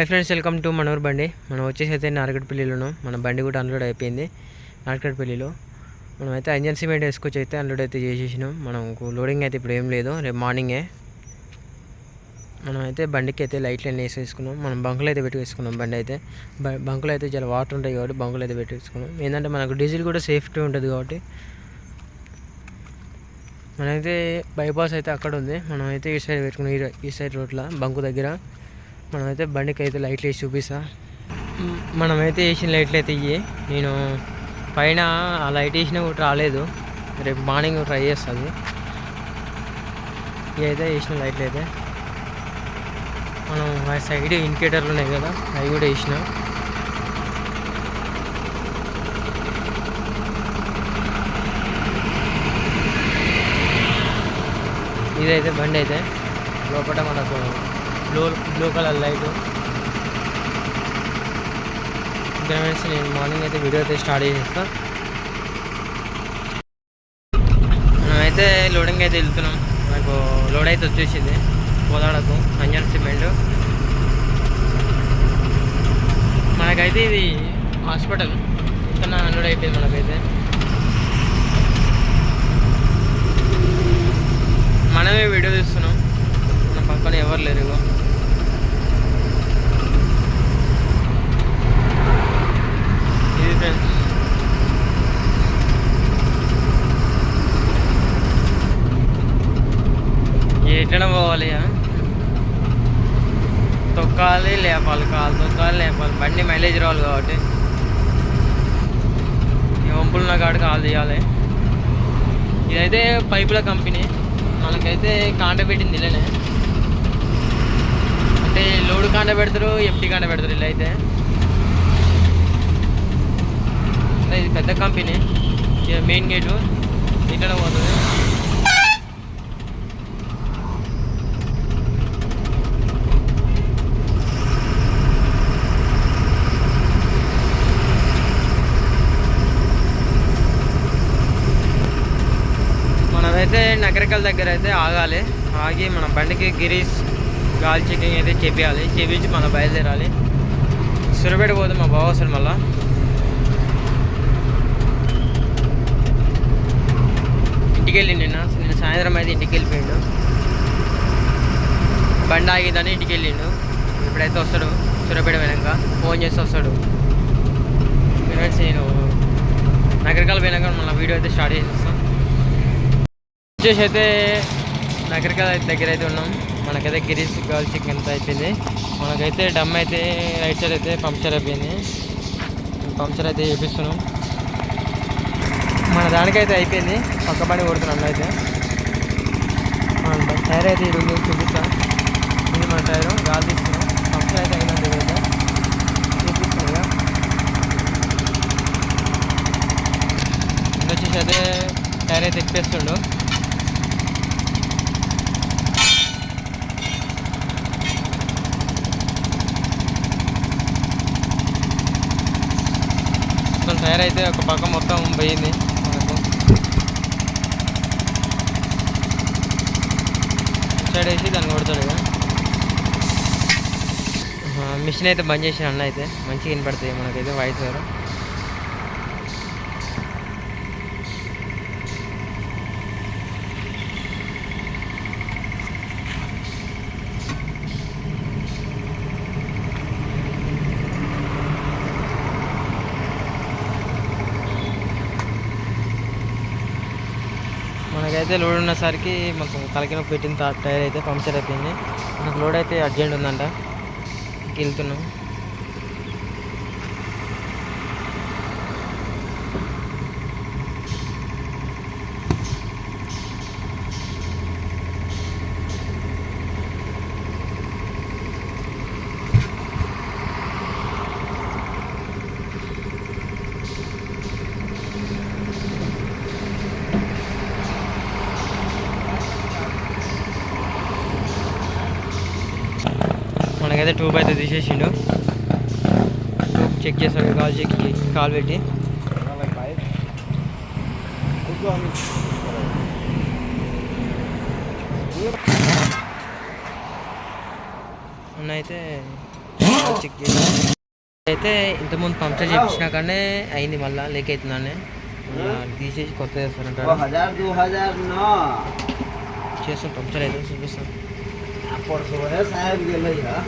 High friends welcome to మనూరు బండి మనం వచ్చేసి అయితే నారగడ్పల్లిలోను. మన బండి కూడా అన్లోడ్ అయిపోయింది. నారగడ్పల్లిలో. మనం అయితే ఇంజన్ సిమెంట్ వేసుకొచ్చి అయితే అన్లోడ్ అయితే చేసేసినాం. మనకు లోడింగ్ అయితే ఇప్పుడు ఏం లేదు. రేపు మార్నింగే మనం అయితే బండికి అయితే లైట్లు అన్నీ వేసేసుకున్నాం. మనం బంకులు అయితే పెట్టుకేసుకున్నాం బండి అయితే. బంకులు అయితే చాలా వాటర్ ఉంటాయి కాబట్టి బంకులు అయితే పెట్టేసుకున్నాం ఏంటంటే మనకు డీజిల్ కూడా సేఫ్టీ ఉంటుంది కాబట్టి. మనమైతే బైపాస్ అయితే అక్కడ ఉంది. మనం అయితే ఈ సైడ్ పెట్టుకున్నాం. ఈ ఈ సైడ్ రోడ్ల బంకు దగ్గర. మనమైతే బండికి అయితే లైట్లు వేసి చూపిస్తా మనమైతే వేసిన లైట్లు అయితే ఇవి నేను పైన ఆ లైట్ వేసినా కూడా రాలేదు. రేపు మార్నింగ్ ట్రై చేస్తుంది. ఇవి అయితే వేసిన లైట్లు అయితే మనం ఆ సైడ్ ఇండికేటర్లు ఉన్నాయి కదా అవి కూడా వేసిన. ఇదైతే బండి అయితే. లోపల మనకు బ్లూ బ్లూ కలర్ లైట్. ఇంకా ఫ్రెండ్స్ నేను మార్నింగ్ అయితే వీడియో అయితే స్టార్ట్ చేసేస్తాను మనమైతే లోడింగ్ అయితే వెళ్తున్నాం. మనకు లోడ్ అయితే వచ్చేసింది. కోదాడకు అంజన్ సిమెంట్. మనకైతే ఇది హాస్పిటల్. ఇక్కడ అన్లోడ్ అయిపోయింది మనకైతే. తొక్కాలి లేపాలి కాలు తొక్కాలి లేపాలి. బండి మైలేజ్ రావాలి కాబట్టి. ఈ వంపులు నా కాడికి కాలు తీయాలి. ఇదైతే పైపుల కంపెనీ. మనకైతే కాండ పెట్టింది ఇలానే అంటే లోడు కాండ పెడతారు ఎఫ్టీ కాంట పెడతారు ఇలా అయితే ఇది పెద్ద కంపెనీ. ఇక మెయిన్ గేటు ఇట్లనే పోతుంది. అయితే నగరికల్ దగ్గర అయితే ఆగాలి. ఆగి మన బండికి గిరీష్ గాలి చెకింగ్ అయితే చేపియాలి చేపించి మనం బయలుదేరాలి. సురబెడ పోతే మా బావ అసలు మళ్ళా. ఇంటికి వెళ్ళి నిన్న నిన్న సాయంత్రం అయితే ఇంటికి వెళ్ళిపోయిండు బండి ఆగిద్దని ఇంటికి వెళ్ళిండు ఇప్పుడైతే వస్తాడు సురబెడ పోయినాక ఫోన్ చేసి వస్తాడు. ఫ్రెండ్స్ నేను నగరికల్ పోయినాక మళ్ళీ వీడియో అయితే స్టార్ట్ చేసేస్తాను వచ్చేసి అయితే నగరికల్ దగ్గర అయితే ఉన్నాం. మనకైతే గిరీష్ గర్ల్ చికెన్ అయిపోయింది? మనకైతే డమ్ అయితే రైట్ సైడ్ అయితే పంక్చర్ అయిపోయింది. పంక్చర్ అయితే చేపిస్తున్నాం. మన దానికైతే అయిపోయింది. పక్క బండి కొడుతున్నాం అయితే. మన టైర్ అయితే ఇది చూపిస్తాం. ఇది మన టైరు. గాలి తీస్తున్నాం. పంక్చర్ అయితే అయిందండి ఇదైతే చూపిస్తున్నాం ఇక. ఇది వచ్చేసి అయితే టైర్ అయితే ఎక్కేస్తుండు. టైర్ అయితే ఒక పక్క మొత్తం పోయింది. మనకు సైడ్ వేసి దాన్ని కొడతాడు ఇక మిషన్ అయితే బంద్ చేసిన అన్న అయితే. మంచిగా వినపడుతుంది మనకైతే వాయిస్ అయితే లోడ్ ఉన్నసరికి మాకు తలకిన పెట్టిన టైర్ అయితే పంక్చర్ అయిపోయింది. మనకు లోడ్ అయితే అర్జెంట్ ఉందంట. ఇంక వెళ్తున్నాం నాకైతే బై అయితే తీసేసిండు. చెక్ చేసాడు కాల్ చెక్ కాల్ పెట్టి. అయితే చెక్ చేసి అయితే ఇంతకుముందు పంప్చర్ చేయించిన కానీ అయింది మళ్ళీ లేక్ అవుతుందని తీసేసి కొత్త చేస్తారంటారు చేస్తాం పంప్చర్ అయితే చూపిస్తాను. પડશો હે સાહેબ કે લઈ હા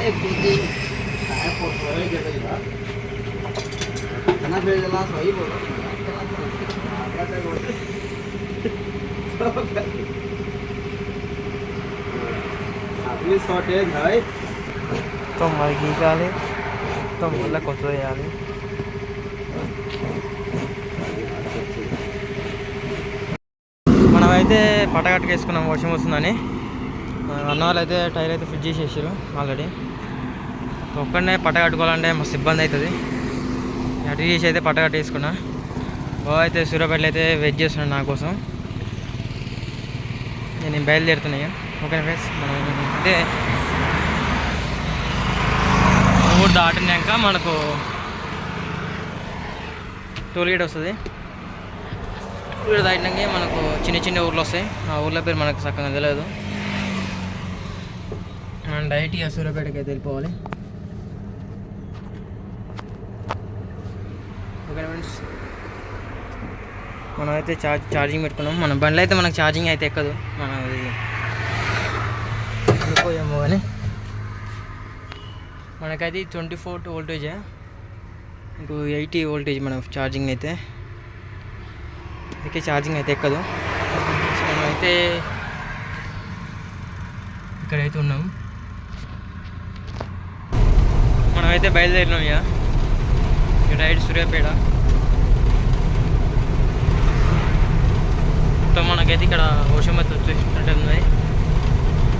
એક બીજી સાહેબ પડશો હે કે લઈ હા ઘણા ફેર જલા સહી બોલો આપણી શોર્ટેજ હોય તો મરઘી ચાલે તો મતલબ કચરો ચાલે అయితే పటగట్టుకు వేసుకున్నాం వర్షం వస్తుందని. అన్న వాళ్ళు అయితే టైర్ అయితే ఫిట్ చేసేసారు ఆల్రెడీ. ఒక్కడనే పట్ట కట్టుకోవాలంటే మస్తు ఇబ్బంది అవుతుంది అటు చేసి అయితే పట్ట కట్టి వేసుకున్నా బాబు అయితే సూర్యాపేటలో అయితే వెయిట్ చేస్తున్నాడు నా కోసం. నేను బయలుదేరుతున్నాయి ఓకే ఫ్రెండ్స్? మనం అయితే ఊరు దాటినాక మనకు టోల్ గేట్ వస్తుంది. ఇక్కడ దాటినాకే మనకు చిన్న చిన్న ఊర్లు వస్తాయి. ఆ ఊర్ల పేరు మనకు చక్కగా తెలియదు. మనం డైరెక్ట్ ఇక సూర్యాపేటకి అయితే వెళ్ళిపోవాలి. Okay friends. మనం అయితే చార్జ్ ఛార్జింగ్ పెట్టుకున్నాం. మన బండ్లో అయితే మనకు ఛార్జింగ్ అయితే ఎక్కదు. మనం అది వెళ్ళిపోయాము కానీ మనకైతే ట్వంటీ ఫోర్ వోల్టేజే. ఇంకో ఎయిటీ వోల్టేజ్ మనం ఛార్జింగ్ అయితే. అందుకే ఛార్జింగ్ అయితే ఎక్కదు. మనమైతే ఇక్కడైతే ఉన్నాం. మనమైతే బయలుదేరినాం ఇక. ఇక రైడ్ సూర్యాపేట. మొత్తం మనకైతే ఇక్కడ ఓషమతి అయితే వచ్చేసినట్టు ఉంది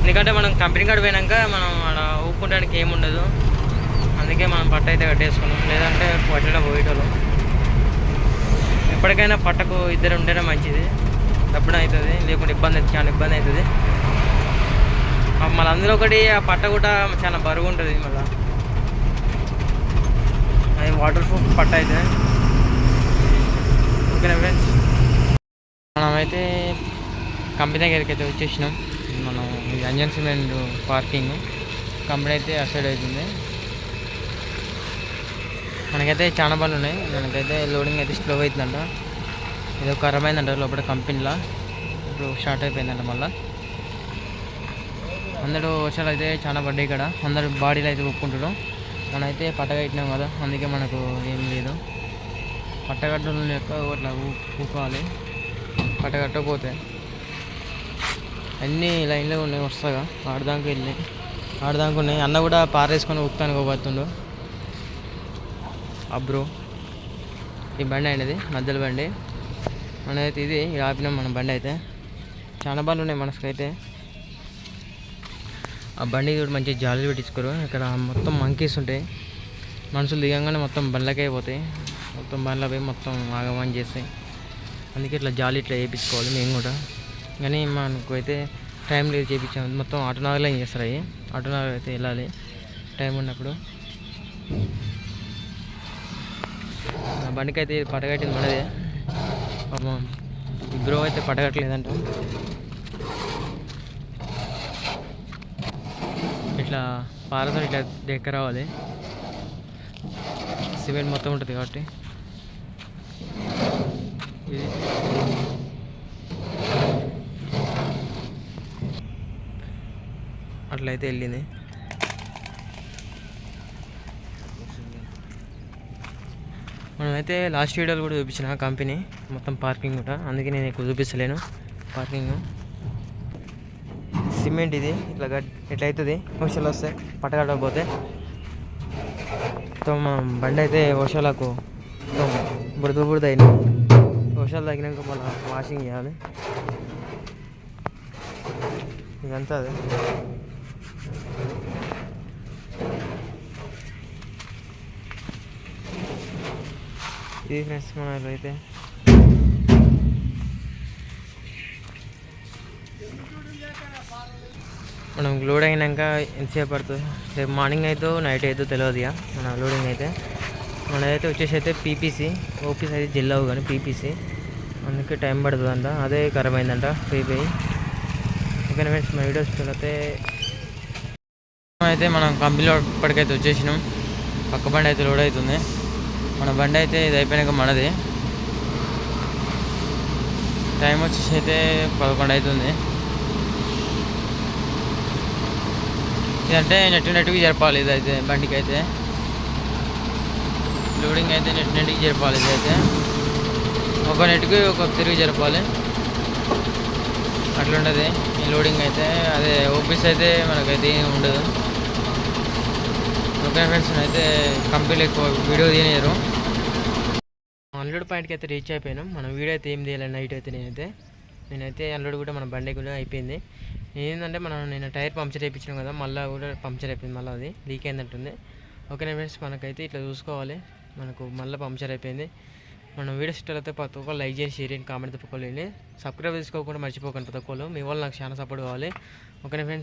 ఎందుకంటే మనం కంపెనీ కాడ పోయినాక మనం అక్కడ ఊపుకోవడానికి ఏముండదు. అందుకే మనం పట్ట అయితే కట్టేసుకున్నాం. లేదంటే పట్టడం పోయేటోళ్ళం. ఎప్పటికైనా పట్టకు ఇద్దరు ఉండడం మంచిది. డబ్బున అవుతుంది లేకుంటే ఇబ్బంది అవుతుంది చాలా ఇబ్బంది అవుతుంది. మళ్ళీ అందులో ఒకటి ఆ పట్ట కూడా చాలా బరువు ఉంటుంది మళ్ళీ. అది వాటర్ ప్రూఫ్ పట్ట అయితే. ఓకేనా ఫ్రెండ్స్ మనమైతే కంపెనీ దగ్గరికి అయితే వచ్చేసినాం. మనం అంజన్ సిమెంట్ పార్కింగ్. కంపెనీ అయితే అసైడ్ అవుతుంది. మనకైతే చాలా పనులు ఉన్నాయి. మనకైతే లోడింగ్ అయితే స్లో అవుతుందంట ఏదో ఖరాబ్ అయిందంట లోపల కంపెనీలో. ఇప్పుడు స్టార్ట్ అయిపోయిందంట మళ్ళీ. అందరూ వర్షాలు అయితే చాలా పడ్డాయి ఇక్కడ. అందరు బాడీలు అయితే ఒప్పుకుంటారు మనమైతే పట్టగట్టినాం కదా అందుకే మనకు ఏం లేదు. పట్టగట్టడం యొక్క అట్లా ఊపుకోవాలి ఊపాలి. పట్టగట్టకపోతే అన్నీ లైన్లో ఉన్నాయి వస్తాగా ఆడదానికి వెళ్ళినాయి ఆడదాకా ఉన్నాయి. అన్న కూడా పారేసుకొని ఊపుతానికి పోబోతుండు. అబ్రో ఈ బండి అయినది మధ్యలో బండి. మనదైతే ఇది ఆపినాం మన బండి అయితే. చాలా బండ్లు ఉన్నాయి మనసుకైతే ఆ బండి కూడా మంచిగా జాలీలు పెట్టించుకోరు. ఇక్కడ మొత్తం మంకీస్ ఉంటాయి. మనుషులు దిగంగానే మొత్తం బండ్లకే అయిపోతాయి మొత్తం బండ్ల పోయి మొత్తం ఆగమని చేస్తాయి. అందుకే ఇట్లా జాలి ఇట్లా చేయించుకోవాలి మేము కూడా. కానీ మనకు అయితే టైం లేదు చేయించాము మొత్తం ఆటోనగర్లో ఏం చేస్తారు అవి. ఆటోనగర్ అయితే వెళ్ళాలి. టైం ఉన్నప్పుడు. బండికి అయితే పడగట్టింది మనదే. పాపం బ్రో అయితే పడగట్లేదంట ఇట్లా పారతో ఇట్లా దగ్గర రావాలి. సిమెంట్ మొత్తం ఉంటుంది కాబట్టి. అట్లయితే వెళ్ళింది. మనమైతే లాస్ట్ వీడియోలు కూడా చూపించిన కంపెనీ మొత్తం పార్కింగ్ కూడా. అందుకే నేను ఎక్కువ చూపిస్తలేను పార్కింగ్. సిమెంట్ ఇది ఇట్లా గడ్ ఇట్లా అవుతుంది వర్షాలు వస్తాయి పట్టగడకపోతే మొత్తం మా బండి అయితే వర్షాలకు బుడద బురద బురద అయినాయి. వర్షాలు తగ్గినాక మళ్ళీ వాషింగ్ చేయాలి. ఇదంతా అదే. ఇది ఫ్రెండ్స్ మన అయితే. మనం లోడ్ అయినాక ఎంతసేపు పడుతుంది? రేపు మార్నింగ్ అయితే నైట్ అయితే తెలియదు ఇక. మన లోడింగ్ అయితే. మనదైతే వచ్చేసి అయితే పీపీసీ. ఓపీస్ అయితే జిల్లావు కానీ పీపీసీ. అందుకే టైం పడుతుందంట. అదే ఖరాబ్ అయిందంట పీపీ ఓకే ఫ్రెండ్స్? మన వీడియోస్ చూస్తే అయితే మనం కంపెనీలో ఇప్పటికైతే వచ్చేసినాం. పక్క బండి అయితే లోడ్ అవుతుంది. మన బండి అయితే ఇది అయిపోయినాక మనది. టైం వచ్చేసి అయితే పదకొండు అవుతుంది ఇదంటే నెట్ నెట్కి జరపాలి ఇదైతే బండికి అయితే లోడింగ్ అయితే నెట్ నెట్కి జరపాలి ఇదైతే. ఒక నెట్కి ఒక తిరిగి జరపాలి. అట్లుండదు. ఈ లోడింగ్ అయితే అదే ఓపీస్ అయితే మనకైతే ఏం ఉండదు. ఓకే ఫ్రెండ్స్ అయితే కంపెనీలు ఎక్కువ వీడియో తీయలేరు అన్లోడ్ పాయింట్కి అయితే రీచ్ అయిపోయినాం. మనం వీడియో అయితే ఏం తీయాలి నైట్ అయితే నేనైతే. నేనైతే అన్లోడ్ కూడా మన బండి కూడా అయిపోయింది. ఏంటంటే మనం నేను టైర్ పంక్చర్ వేయించినాం కదా మళ్ళీ కూడా పంక్చర్ అయిపోయింది మళ్ళీ అది లీక్ అయిందంటుంది. ఓకే ఫ్రెండ్స్ మనకైతే ఇట్లా చూసుకోవాలి. మనకు మళ్ళీ పంక్చర్ అయిపోయింది. మనం వీడియో ఇష్టాలు అయితే ప్రతి ఒక్కరు లైక్ చేసి షేర్ చేయండి కామెంట్ తప్పకోలేండి సబ్స్క్రైబ్ చేసుకోకుండా మర్చిపోకండి ప్రతి ఒక్కరు. మీ వాళ్ళు నాకు చాలా సపోర్ట్ కావాలి. Okay friends?